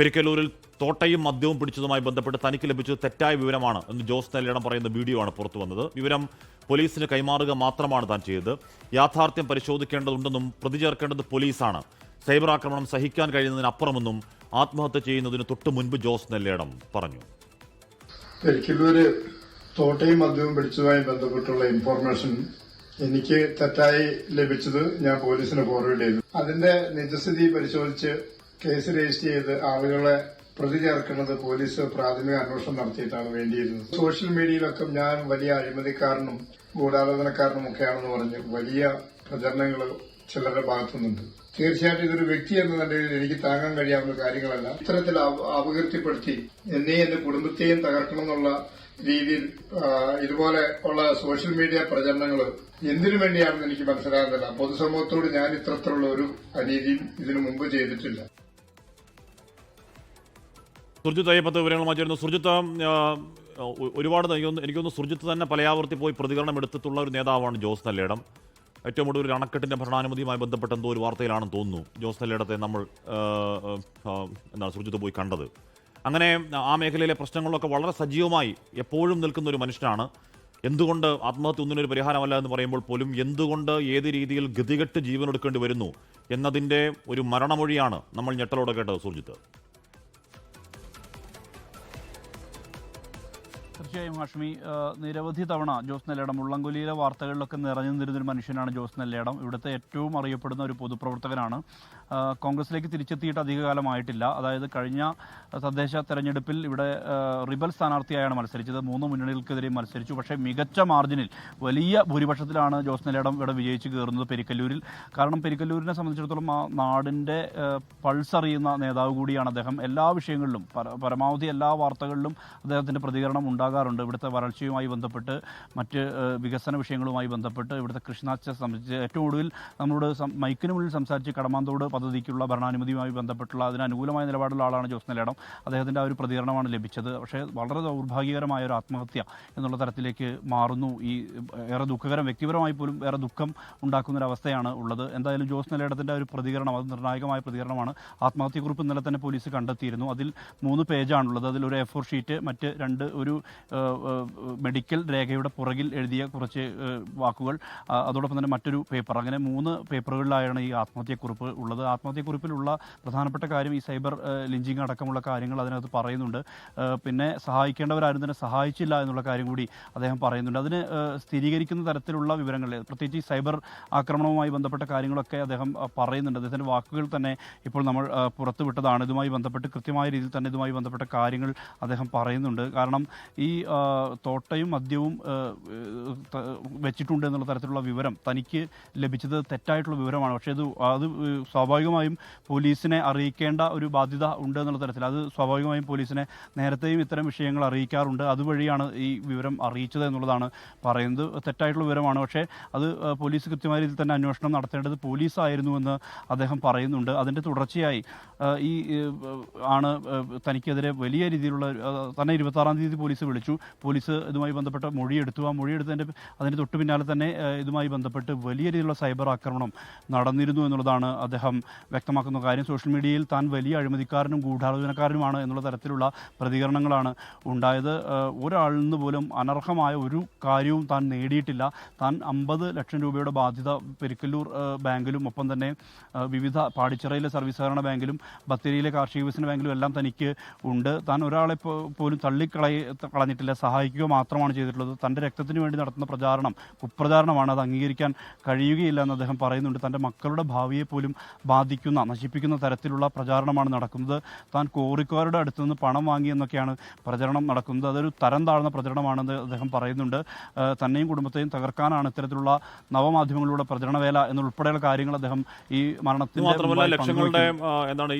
പെരിക്കല്ലൂരിൽ തോട്ടയും മദ്യവും പിടിച്ചതുമായി ബന്ധപ്പെട്ട് തനിക്ക് ലഭിച്ചത് തെറ്റായ വിവരമാണ് എന്ന് ജോസ് നെല്ലിടം പറയുന്ന വീഡിയോ ആണ് പുറത്തു വന്നത്. വിവരം പോലീസിന് കൈമാറുക മാത്രമാണ് താൻ ചെയ്തത്. യാഥാർത്ഥ്യം പരിശോധിക്കേണ്ടതുണ്ടെന്നും പ്രതി ചേർക്കേണ്ടത് പോലീസാണ്. സൈബർ ആക്രമണം സഹിക്കാൻ കഴിയുന്നതിനപ്പുറമെന്നും ആത്മഹത്യ ചെയ്യുന്നതിന് തൊട്ട് മുൻപ് ജോസ് നെല്ലിടം പറഞ്ഞു. പെരിക്കലൂര് തോട്ടയും മദ്യവും പിടിച്ചതുമായി ബന്ധപ്പെട്ടുള്ള ഇൻഫോർമേഷൻ എനിക്ക് തെറ്റായി ലഭിച്ചത് ഞാൻ പോലീസിന് ഫോർവേഡ് ചെയ്തു. അതിന്റെ നിജസ്ഥിതി പരിശോധിച്ച് കേസ് രജിസ്റ്റർ ചെയ്ത് ആളുകളെ പ്രതി ചേർക്കുന്നത് പോലീസ് പ്രാഥമിക അന്വേഷണം നടത്തിയിട്ടാണ് വേണ്ടിയിരുന്നത്. സോഷ്യൽ മീഡിയയിലൊക്കെ ഞാൻ വലിയ അഴിമതിക്കാരനും ഗൂഢാലോചനക്കാരനും ഒക്കെയാണെന്ന് പറഞ്ഞ് വലിയ പ്രചരണങ്ങൾ ചിലരുടെ ഭാഗത്തുനിന്നുണ്ട്. തീർച്ചയായിട്ടും ഇതൊരു വ്യക്തി എന്ന നിലയിൽ എനിക്ക് താങ്ങാൻ കഴിയാവുന്ന കാര്യങ്ങളല്ല. ഇത്തരത്തിൽ അപകീർത്തിപ്പെടുത്തി എന്നെയും എന്റെ കുടുംബത്തെയും തകർക്കണമെന്നുള്ള രീതിയിൽ ഇതുപോലെ ഉള്ള സോഷ്യൽ മീഡിയ പ്രചരണങ്ങൾ എന്തിനു വേണ്ടിയാണെന്ന് എനിക്ക് മനസ്സിലാകുന്നില്ല. പൊതുസമൂഹത്തോട് ഞാൻ ഇത്തരത്തിലുള്ള ഒരു അനീതിയും ഇതിനു മുമ്പ് ചെയ്തിട്ടില്ല. സുർജിത്ത് അയ്യപ്പത്ത് വിവരങ്ങളുമായി ചേരുന്നു സുർജിത്ത് ഒരുപാട് എനിക്കൊന്ന് സുർജിത്ത് തന്നെ പലയാവർത്തി പോയി പ്രതികരണം എടുത്തിട്ടുള്ള ഒരു നേതാവാണ് ജോസ് നല്ലേടം. ഏറ്റവും ഒടുവിൽ ഒരു അണക്കെട്ടിന്റെ ഭരണാനുമതിയുമായി ബന്ധപ്പെട്ട എന്തോ ഒരു വാർത്തയിലാണെന്ന് തോന്നുന്നു. ജോസ് നല്ലേടത്തെ നമ്മൾ എന്താണ് സുർജിത്ത് പോയി കണ്ടത്. അങ്ങനെ ആ മേഖലയിലെ പ്രശ്നങ്ങളൊക്കെ വളരെ സജീവമായി എപ്പോഴും നിൽക്കുന്ന ഒരു മനുഷ്യനാണ്. എന്തുകൊണ്ട് ആത്മഹത്യ ഒന്നിനൊരു പരിഹാരമല്ല എന്ന് പറയുമ്പോൾ പോലും എന്തുകൊണ്ട് ഏത് രീതിയിൽ ഗതികെട്ട് ജീവനെടുക്കേണ്ടി വരുന്നു എന്നതിന്റെ ഒരു മരണമൊഴിയാണ് നമ്മൾ ഞെട്ടലോടെ കേട്ടത് സുർജിത്ത്. തീർച്ചയായും ഹാഷ്മി. നിരവധി തവണ ജോസ് നെല്ലേടം ഉള്ളംകുലിയിലെ വാർത്തകളിലൊക്കെ നിറഞ്ഞു നിന്നിരുന്നൊരു മനുഷ്യനാണ് ജോസ് നെല്ലേടം. ഇവിടുത്തെ ഏറ്റവും അറിയപ്പെടുന്ന ഒരു പൊതുപ്രവർത്തകനാണ്. കോൺഗ്രസിലേക്ക് തിരിച്ചെത്തിയിട്ട് അധികകാലമായിട്ടില്ല. അതായത് കഴിഞ്ഞ തദ്ദേശ തെരഞ്ഞെടുപ്പിൽ ഇവിടെ റിബൽ സ്ഥാനാർത്ഥിയായാണ് മത്സരിച്ചത്. മൂന്ന് മുന്നണികൾക്കെതിരെയും മത്സരിച്ചു. പക്ഷേ മികച്ച മാർജിനിൽ വലിയ ഭൂരിപക്ഷത്തിലാണ് ജോസ് നെല്ലേടം ഇവിടെ വിജയിച്ച് കയറുന്നത് പെരിക്കല്ലൂരിൽ. കാരണം പെരിക്കല്ലൂരിനെ സംബന്ധിച്ചിടത്തോളം ആ നാടിന്റെ പൾസ് അറിയുന്ന നേതാവ് കൂടിയാണ് അദ്ദേഹം. എല്ലാ വിഷയങ്ങളിലും പരമാവധി എല്ലാ വാർത്തകളിലും അദ്ദേഹത്തിന്റെ പ്രതികരണം ഉണ്ടാകാറുണ്ട്. ഇവിടുത്തെ വരൾച്ചയുമായി ബന്ധപ്പെട്ട് മറ്റ് വികസന വിഷയങ്ങളുമായി ബന്ധപ്പെട്ട് ഇവിടുത്തെ കൃഷിനാശത്തെ സംബന്ധിച്ച് ഏറ്റവും ഒടുവിൽ നമ്മളോട് മൈക്കിന് മുന്നിൽ സംസാരിച്ച് കടമാന്തോട് പദ്ധതിക്കുള്ള ഭരണാനുമതിയുമായി ബന്ധപ്പെട്ടുള്ള അതിന് അനുകൂലമായ നിലപാടുള്ള ആളാണ് ജോസ് നിലയിടം അദ്ദേഹത്തിന്റെ ആ ഒരു പ്രതികരണമാണ് ലഭിച്ചത്. പക്ഷേ വളരെ ദൗർഭാഗ്യകരമായ ഒരു ആത്മഹത്യ എന്നുള്ള തരത്തിലേക്ക് മാറുന്നു. ഈ ഏറെ ദുഃഖകരം വ്യക്തിപരമായി പോലും ഏറെ ദുഃഖം ഉണ്ടാക്കുന്ന ഒരു അവസ്ഥയാണ് ഉള്ളത്. എന്തായാലും ജോസ് നിലയിടത്തിന്റെ ഒരു പ്രതികരണം അത് നിർണായകമായ പ്രതികരണമാണ്. ആത്മഹത്യക്കുറിപ്പ് ഇന്നലെ തന്നെ പോലീസ് കണ്ടെത്തിയിരുന്നു. അതിൽ മൂന്ന് പേജാണുള്ളത്. അതിൽ ഒരു എ ഫോർ ഷീറ്റ് മറ്റ് രണ്ട് ഒരു മെഡിക്കൽ രേഖയുടെ പുറകിൽ എഴുതിയ കുറച്ച് വാക്കുകൾ. അതോടൊപ്പം തന്നെ മറ്റൊരു പേപ്പർ. അങ്ങനെ മൂന്ന് പേപ്പറുകളിലായാണ് ഈ ആത്മഹത്യക്കുറിപ്പ് ഉള്ളത്. ആത്മഹത്യക്കുറിപ്പിലുള്ള പ്രധാനപ്പെട്ട കാര്യം ഈ സൈബർ ലിഞ്ചിങ് അടക്കമുള്ള കാര്യങ്ങൾ അതിനകത്ത് പറയുന്നുണ്ട്. പിന്നെ സഹായിക്കേണ്ടവരാരും തന്നെ സഹായിച്ചില്ല എന്നുള്ള കാര്യം കൂടി അദ്ദേഹം പറയുന്നുണ്ട്. അതിന് സ്ഥിരീകരിക്കുന്ന തരത്തിലുള്ള വിവരങ്ങൾ പ്രത്യേകിച്ച് ഈ സൈബർ ആക്രമണവുമായി ബന്ധപ്പെട്ട കാര്യങ്ങളൊക്കെ അദ്ദേഹം പറയുന്നുണ്ട്. അദ്ദേഹത്തിന്റെ വാക്കുകൾ തന്നെ ഇപ്പോൾ നമ്മൾ പുറത്തുവിട്ടതാണ്. ഇതുമായി ബന്ധപ്പെട്ട് കൃത്യമായ രീതിയിൽ തന്നെ ഇതുമായി ബന്ധപ്പെട്ട കാര്യങ്ങൾ അദ്ദേഹം പറയുന്നുണ്ട്. കാരണം ഈ ആ, തോട്ടയും മദ്യവും വെച്ചിട്ടുണ്ട് എന്നുള്ള തരത്തിലുള്ള വിവരം തനിക്ക് ലഭിച്ചത് തെറ്റായിട്ടുള്ള വിവരമാണ്. പക്ഷേ അത് അത് സ്വാഭാവികമായും പോലീസിനെ അറിയിക്കേണ്ട ഒരു ബാധ്യത ഉണ്ട് എന്നുള്ള തരത്തിൽ. അത് സ്വാഭാവികമായും പോലീസിനെ നേരത്തെയും ഇത്തരം വിഷയങ്ങൾ അറിയിക്കാറുണ്ട്. അതുവഴിയാണ് ഈ വിവരം അറിയിച്ചത് എന്നുള്ളതാണ് പറയുന്നത്. തെറ്റായിട്ടുള്ള വിവരമാണ്. പക്ഷേ അത് പോലീസ് കൃത്യമായ രീതിയിൽ തന്നെ അന്വേഷണം നടത്തേണ്ടത് പോലീസായിരുന്നുവെന്ന് അദ്ദേഹം പറയുന്നുണ്ട്. അതിന്റെ തുടർച്ചയായി ഈ ആണ് തനിക്കെതിരെ വലിയ രീതിയിലുള്ള തന്നെ ഇരുപത്താറാം തീയതി പോലീസ് വിളിച്ചു. പോലീസ് ഇതുമായി ബന്ധപ്പെട്ട മൊഴിയെടുത്തു. ആ മൊഴിയെടുത്തതിന്റെ അതിന് തൊട്ടു പിന്നാലെ തന്നെ ഇതുമായി ബന്ധപ്പെട്ട് വലിയ രീതിയിലുള്ള സൈബർ ആക്രമണം നടന്നിരുന്നു എന്നുള്ളതാണ് അദ്ദേഹം വ്യക്തമാക്കുന്ന കാര്യം. സോഷ്യൽ മീഡിയയിൽ താൻ വലിയ അഴിമതിക്കാരനും ഗൂഢാലോചനക്കാരനുമാണ് എന്നുള്ള തരത്തിലുള്ള പ്രതികരണങ്ങളാണ് ഉണ്ടായത്. നിന്ന് പോലും അനർഹമായ ഒരു കാര്യവും താൻ നേടിയിട്ടില്ല. താൻ അമ്പത് ലക്ഷം രൂപയുടെ ബാധ്യത പെരിക്കല്ലൂർ ബാങ്കിലും ഒപ്പം തന്നെ വിവിധ പാടിച്ചിറയിലെ സർവീസ് സഹകരണ ബാങ്കിലും ബത്തേരിയിലെ കാർഷിക വികസന ബാങ്കിലും എല്ലാം തനിക്ക് ഉണ്ട്. താൻ ഒരാളെ പോലും തള്ളിക്കളയ കളഞ്ഞിട്ടില്ല സഹായിക്കുക മാത്രമാണ് ചെയ്തിട്ടുള്ളത്. തന്റെ രക്തത്തിന് വേണ്ടി നടത്തുന്ന പ്രചാരണം കുപ്രചാരണമാണ് അത് അംഗീകരിക്കാൻ കഴിയുകയില്ല എന്ന് അദ്ദേഹം പറയുന്നുണ്ട്. തന്റെ മക്കളുടെ ഭാവിയെ പോലും ബാധിക്കുന്ന നശിപ്പിക്കുന്ന തരത്തിലുള്ള പ്രചാരണമാണ് നടക്കുന്നത്. താൻ കോറിക്കാരുടെ അടുത്ത് നിന്ന് പണം വാങ്ങി എന്നൊക്കെയാണ് പ്രചരണം നടക്കുന്നത്. അതൊരു തരം താഴ്ന്ന പ്രചരണമാണെന്ന് അദ്ദേഹം പറയുന്നുണ്ട്. തന്നെയും കുടുംബത്തെയും തകർക്കാനാണ് ഇത്തരത്തിലുള്ള നവമാധ്യമങ്ങളിലൂടെ പ്രചരണവേല എന്നുൾപ്പെടെയുള്ള കാര്യങ്ങൾ അദ്ദേഹം ഈ മരണത്തിന് മാത്രമല്ല ലക്ഷങ്ങളുടെ എന്താണ്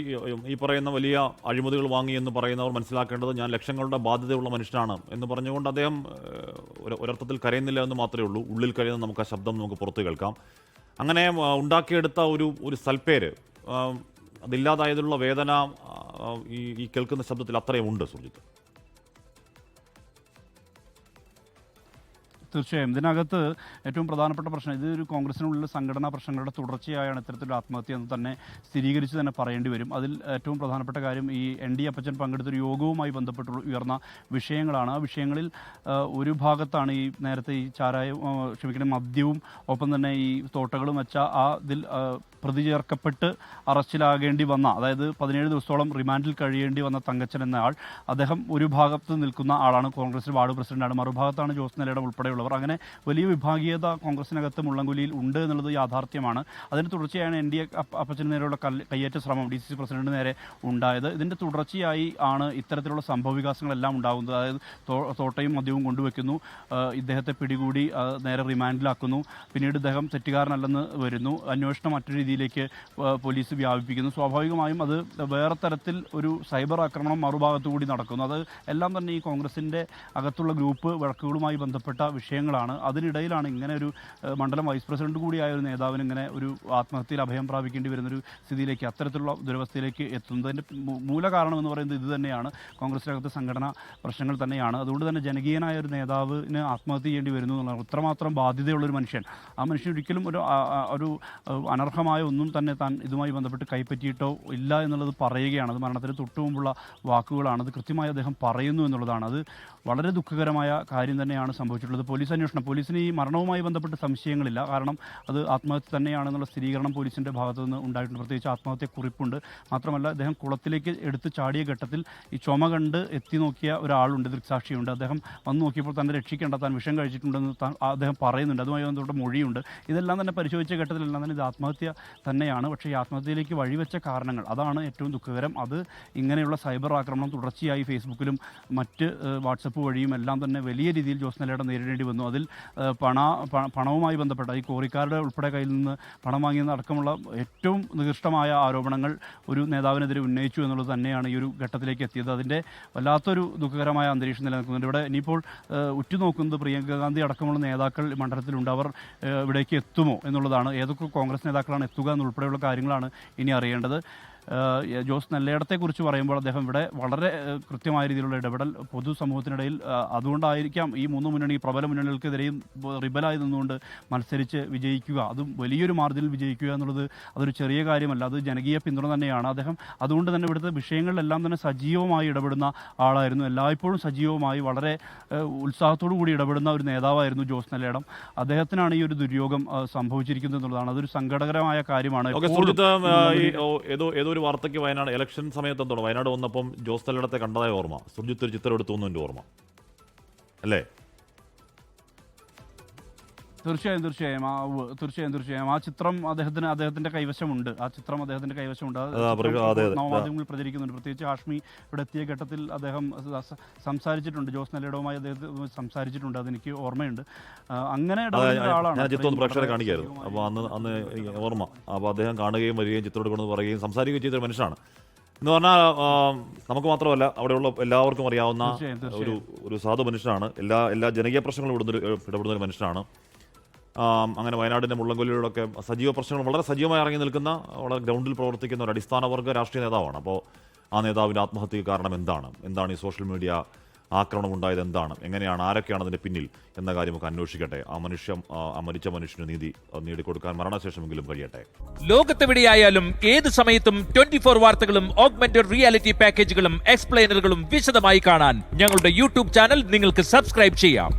ഈ പറയുന്ന വലിയ അഴിമതികൾ വാങ്ങി എന്ന് പറയുന്നവർ മനസ്സിലാക്കേണ്ടത് ഞാൻ ലക്ഷങ്ങളുടെ ബാധ്യതയുള്ള മനുഷ്യനാണ്. എന്ന് പറഞ്ഞുകൊണ്ട് അദ്ദേഹം ഒരു- ഒരർത്ഥത്തിൽ കരയുന്നില്ല എന്ന് മാത്രമേ ഉള്ളൂ. ഉള്ളിൽ കരയുന്ന നമുക്ക് ആ ശബ്ദം നമുക്ക് പുറത്ത് കേൾക്കാം. അങ്ങനെ ഉണ്ടാക്കിയെടുത്ത ഒരു ഒരു സൽപ്പേര് അതില്ലാതായതിലുള്ള വേദന ഈ ഈ കേൾക്കുന്ന ശബ്ദത്തിൽ അത്രയും ഉണ്ട് സുജിത്ത് തീർച്ചയായും. ഇതിനകത്ത് ഏറ്റവും പ്രധാനപ്പെട്ട പ്രശ്നം ഇത് ഒരു കോൺഗ്രസിനുള്ളിൽ സംഘടനാ പ്രശ്നങ്ങളുടെ തുടർച്ചയായാണ് ഇത്തരത്തിലൊരു ആത്മഹത്യ എന്ന് തന്നെ സ്ഥിരീകരിച്ച് തന്നെ പറയേണ്ടി വരും. അതിൽ ഏറ്റവും പ്രധാനപ്പെട്ട കാര്യം ഈ എൻ ഡി അപ്പച്ചൻ പങ്കെടുത്തൊരു യോഗവുമായി ബന്ധപ്പെട്ട് ഉയർന്ന വിഷയങ്ങളാണ്. ആ വിഷയങ്ങളിൽ ഒരു ഭാഗത്താണ് ഈ നേരത്തെ ഈ ചാരായവും ക്ഷമിക്കണം മദ്യവും ഒപ്പം തന്നെ ഈ തോട്ടകളും വെച്ച ആ ഇതിൽ പ്രതി ചേർക്കപ്പെട്ട് അറസ്റ്റിലാകേണ്ടി വന്ന അതായത് പതിനേഴ് ദിവസത്തോളം റിമാൻഡിൽ കഴിയേണ്ടി വന്ന തങ്കച്ചൻ എന്ന ആൾ അദ്ദേഹം ഒരു ഭാഗത്ത് നിൽക്കുന്ന ആളാണ് കോൺഗ്രസ് വാർഡ് പ്രസിഡന്റാണ്. മറുഭാഗത്താണ് ജോസ് നിലയുടെ ഉൾപ്പെടെയുള്ളവർ അങ്ങനെ വലിയ വിഭാഗീയത കോൺഗ്രസിനകത്ത് മുള്ളംകുലിയിൽ ഉണ്ട് എന്നുള്ളത് യാഥാർത്ഥ്യമാണ്. അതിന് തുടർച്ചയാണ് എൻ ഡി എ അപ്പച്ചന് നേരെയുള്ള കയ്യേറ്റ ശ്രമം ഡി സി സി പ്രസിഡന്റിന് നേരെ ഉണ്ടായത്. ഇതിന്റെ തുടർച്ചയായി ആണ് ഇത്തരത്തിലുള്ള സംഭവ വികാസങ്ങളെല്ലാം ഉണ്ടാകുന്നത്. അതായത് തോട്ടയും മദ്യവും കൊണ്ടുവയ്ക്കുന്നു ഇദ്ദേഹത്തെ പിടികൂടി നേരെ റിമാൻഡിലാക്കുന്നു. പിന്നീട് ഇദ്ദേഹം തെറ്റുകാരനല്ലെന്ന് വരുന്നു. അന്വേഷണം മറ്റു രീതിയിലേക്ക് പോലീസ് വ്യാപിപ്പിക്കുന്നു. സ്വാഭാവികമായും അത് വേറെ തരത്തിൽ ഒരു സൈബർ ആക്രമണം മറുഭാഗത്തു കൂടി നടക്കുന്നു. അത് എല്ലാം തന്നെ ഈ കോൺഗ്രസിന്റെ അകത്തുള്ള ഗ്രൂപ്പ് വഴക്കുകളുമായി ബന്ധപ്പെട്ട വിഷയങ്ങളാണ്. അതിനിടയിലാണ് ഇങ്ങനെ ഒരു മണ്ഡലം വൈസ് പ്രസിഡന്റ് കൂടിയായ ഒരു നേതാവിന് ഇങ്ങനെ ഒരു ആത്മഹത്യയിൽ അഭയം പ്രാപിക്കേണ്ടി വരുന്നൊരു സ്ഥിതിയിലേക്ക് അത്തരത്തിലുള്ള ദുരവസ്ഥയിലേക്ക് എത്തുന്നതിന്റെ മൂല കാരണം എന്ന് പറയുന്നത് ഇത് തന്നെയാണ്. കോൺഗ്രസിനകത്ത് സംഘടനാ പ്രശ്നങ്ങൾ തന്നെയാണ്. അതുകൊണ്ട് തന്നെ ജനകീയനായ ഒരു നേതാവിന് ആത്മഹത്യ ചെയ്യേണ്ടി വരുന്നു എന്നുള്ളതാണ്. ഇത്രമാത്രം ബാധ്യതയുള്ളൊരു മനുഷ്യൻ. ആ മനുഷ്യൻ ഒരിക്കലും ഒരു ഒരു അനർഹമായ ഒന്നും തന്നെ താൻ ഇതുമായി ബന്ധപ്പെട്ട് കൈപ്പറ്റിയിട്ടോ ഇല്ല എന്നുള്ളത് പറയുകയാണ്. അത് മരണത്തിന് തൊട്ടു മുമ്പുള്ള വാക്കുകളാണ്. അത് കൃത്യമായി അദ്ദേഹം പറയുന്നു എന്നുള്ളതാണ്. അത് വളരെ ദുഃഖകരമായ കാര്യം തന്നെയാണ് സംഭവിച്ചിട്ടുള്ളത്. പോലീസ് അന്വേഷണം പോലീസിന് ഈ മരണവുമായി ബന്ധപ്പെട്ട് സംശയങ്ങളില്ല. കാരണം അത് ആത്മഹത്യ തന്നെയാണെന്നുള്ള സ്ഥിരീകരണം പോലീസിന്റെ ഭാഗത്തു നിന്ന് ഉണ്ടായിട്ടുണ്ട്. പ്രത്യേകിച്ച് ആത്മഹത്യ കുറിപ്പുണ്ട്. മാത്രമല്ല അദ്ദേഹം കുളത്തിലേക്ക് എടുത്ത് ചാടിയ ഘട്ടത്തിൽ ഈ ചുമ കണ്ട് എത്തി നോക്കിയ ഒരാളുണ്ട് ദൃക്സാക്ഷിയുണ്ട്. അദ്ദേഹം വന്ന് നോക്കിയപ്പോൾ തന്നെ രക്ഷിക്കേണ്ട താൻ വിഷം കഴിച്ചിട്ടുണ്ടെന്ന് താൻ അദ്ദേഹം പറയുന്നുണ്ട്. അതുമായി ബന്ധപ്പെട്ട മൊഴിയുണ്ട്. ഇതെല്ലാം തന്നെ പരിശോധിച്ച ഘട്ടത്തിലെല്ലാം തന്നെ ഇത് ആത്മഹത്യ തന്നെയാണ്. പക്ഷേ ഈ ആത്മഹത്യയിലേക്ക് വഴിവെച്ച കാരണങ്ങൾ അതാണ് ഏറ്റവും ദുഃഖകരം. അത് ഇങ്ങനെയുള്ള സൈബർ ആക്രമണം തുടർച്ചയായി ഫേസ്ബുക്കിലും മറ്റ് വാട്സപ്പ് വഴിയും എല്ലാം തന്നെ വലിയ രീതിയിൽ ജോസ് നെല്ലയുടെ നേരിടേണ്ടി വന്നു. അതിൽ പണ പണവുമായി ബന്ധപ്പെട്ട ഈ കോറിക്കാരുടെ ഉൾപ്പെടെ കയ്യിൽ നിന്ന് പണം വാങ്ങിയെന്ന അടക്കമുള്ള ഏറ്റവും നികൃഷ്ടമായ ആരോപണങ്ങൾ ഒരു നേതാവിനെതിരെ ഉന്നയിച്ചു എന്നുള്ളത് തന്നെയാണ് ഈ ഒരു ഘട്ടത്തിലേക്ക് എത്തിയത്. അതിന്റെ വല്ലാത്തൊരു ദുഃഖകരമായ അന്തരീക്ഷം നിലനിൽക്കുന്നുണ്ട്. ഇവിടെ ഇനിയിപ്പോൾ ഉറ്റുനോക്കുന്നത് പ്രിയങ്ക ഗാന്ധി അടക്കമുള്ള നേതാക്കൾ മണ്ഡലത്തിലുണ്ട്. അവർ ഇവിടേക്ക് എത്തുമോ എന്നുള്ളതാണ്. ഏതൊക്കെ കോൺഗ്രസ് നേതാക്കളാണ് എത്തുക എന്നുൾപ്പെടെയുള്ള കാര്യങ്ങളാണ് ഇനി അറിയേണ്ടത്. ജോസ് നെല്ലയിടത്തെക്കുറിച്ച് പറയുമ്പോൾ അദ്ദേഹം ഇവിടെ വളരെ കൃത്യമായ രീതിയിലുള്ള ഇടപെടൽ പൊതുസമൂഹത്തിനിടയിൽ അതുകൊണ്ടായിരിക്കാം ഈ മൂന്ന് മുന്നണി പ്രബല മുന്നണികൾക്കെതിരെയും റിബലായി നിന്നുകൊണ്ട് മത്സരിച്ച് വിജയിക്കുക. അതും വലിയൊരു മാർജിനിൽ വിജയിക്കുക എന്നുള്ളത് അതൊരു ചെറിയ കാര്യമല്ല അത് ജനകീയ പിന്തുണ തന്നെയാണ് അദ്ദേഹം. അതുകൊണ്ട് തന്നെ ഇവിടുത്തെ വിഷയങ്ങളിലെല്ലാം തന്നെ സജീവമായി ഇടപെടുന്ന ആളായിരുന്നു. എല്ലായ്പ്പോഴും സജീവമായി വളരെ ഉത്സാഹത്തോടു കൂടി ഇടപെടുന്ന ഒരു നേതാവായിരുന്നു ജോസ് നെല്ലേടം. അദ്ദേഹത്തിനാണ് ഈ ഒരു ദുര്യോഗം സംഭവിച്ചിരിക്കുന്നത് എന്നുള്ളതാണ്. അതൊരു സങ്കടകരമായ കാര്യമാണ്. ഏതോ ഒരു വാർത്തയ്ക്ക് വയനാട് ഇലക്ഷൻ സമയത്ത് എന്തോ വയനാട് വന്നപ്പം ജോസ് തലയിടത്തെ കണ്ടതായ ഓർമ്മ. സുർജിത്ത് ഒരു ചിത്രം എടുത്തു എന്റെ ഓർമ്മ. അല്ലേ? തീർച്ചയായും തീർച്ചയായും. ആ തീർച്ചയായും തീർച്ചയായും. ആ ചിത്രം അദ്ദേഹത്തിന് അദ്ദേഹത്തിന്റെ കൈവശമുണ്ട്. ആ ചിത്രം അദ്ദേഹത്തിന്റെ കൈവശമുണ്ട്. നവമാധ്യമങ്ങൾ. പ്രചരിക്കുന്നുണ്ട്. പ്രത്യേകിച്ച് ഹാഷ്മി ഇവിടെ എത്തിയ ഘട്ടത്തിൽ അദ്ദേഹം സംസാരിച്ചിട്ടുണ്ട്. ജോസ് നെല്ലടവുമായി അദ്ദേഹം സംസാരിച്ചിട്ടുണ്ട്. അതെനിക്ക് ഓർമ്മയുണ്ട്. അങ്ങനെ ഞാൻ- ചിത്രം പ്രേക്ഷകരെ കാണിക്കായിരുന്നു. അപ്പോൾ അന്ന് അന്ന് ഓർമ്മ. അപ്പോൾ അദ്ദേഹം കാണുകയും വരികയും ചിത്രം എടുക്കണമെന്ന് പറയുകയും സംസാരിക്കുകയും ചെയ്തൊരു മനുഷ്യനാണ്. എന്ന് പറഞ്ഞാൽ നമുക്ക് മാത്രമല്ല അവിടെയുള്ള എല്ലാവർക്കും അറിയാവുന്ന. ഒരു ഒരു സാധു മനുഷ്യനാണ്. എല്ലാ എല്ലാ ജനകീയ പ്രശ്നങ്ങളും ഇവിടുന്ന് ഒരു- ഇടപെടുന്ന ഒരു മനുഷ്യനാണ്. അങ്ങനെ വയനാടിന്റെ മുള്ളങ്കൊല്ലിലൂടെയൊക്കെ സജീവ പ്രശ്നങ്ങൾ വളരെ സജീവമായി ഇറങ്ങി നിൽക്കുന്ന വളരെ ഗ്രൗണ്ടിൽ പ്രവർത്തിക്കുന്ന ഒരു അടിസ്ഥാന വർഗ രാഷ്ട്രീയ നേതാവാണ്. അപ്പോൾ ആ നേതാവിന്റെ ആത്മഹത്യക്ക് കാരണം എന്താണ്? എന്താണ് ഈ സോഷ്യൽ മീഡിയ ആക്രമണം ഉണ്ടായത് എന്താണ്? എങ്ങനെയാണ്? ആരൊക്കെയാണ് അതിന്റെ പിന്നിൽ? എന്ന കാര്യമൊക്കെ അന്വേഷിക്കട്ടെ. ആ മനുഷ്യൻ ആ മരിച്ച മനുഷ്യന് നീതി നേടിക്കൊടുക്കാൻ മരണശേഷമെങ്കിലും കഴിയട്ടെ. ലോകത്തെവിടെയായാലും ഏത് സമയത്തും ട്വന്റി ഫോർ വാർത്തകളും ഓഗ്മെന്റഡ് റിയാലിറ്റി പാക്കേജുകളും എക്സ്പ്ലെയിനറുകളും വിശദമായി കാണാൻ ഞങ്ങളുടെ യൂട്യൂബ് ചാനൽ നിങ്ങൾക്ക് സബ്സ്ക്രൈബ് ചെയ്യാം.